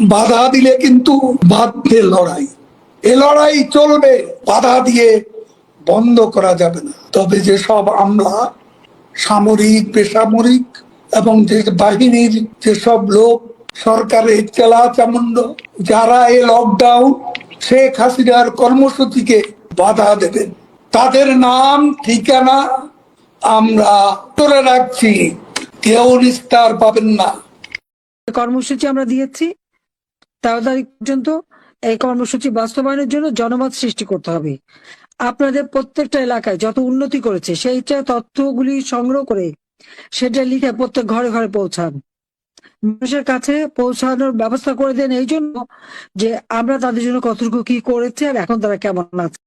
বাধা দিলে কিন্তু বাধ্যে লড়াই। এ লড়াই চলবে, বাধা দিয়ে বন্ধ করা যাবে না। তবে যেসব আমরা সামরিক, বেসামরিক এবং যে বাহিনীর যেসব লোক সরকারের চেলা চামুন্ড যারা এই লকডাউন শেখ হাসিনার কর্মসূচিকে বাধা দেবেন, তাদের নাম, ঠিকানা আমরা করে রাখছি। কেউ নিস্তার পাবেন না। কর্মসূচি আমরা দিয়েছি। তেরো তারিখ পর্যন্ত এই কর্মসূচি বাস্তবায়নের জন্য জনমত সৃষ্টি করতে হবে। আপনাদের প্রত্যেকটা এলাকায় যত উন্নতি করেছে সেইটা তথ্যগুলি সংগ্রহ করে সেটা লিখে প্রত্যেক ঘরে ঘরে পৌঁছান। মানুষের কাছে পৌঁছানোর ব্যবস্থা করে দেন এই জন্য যে আমরা তাদের জন্য কতটুকু কি করেছি আর এখন তারা কেমন আছে।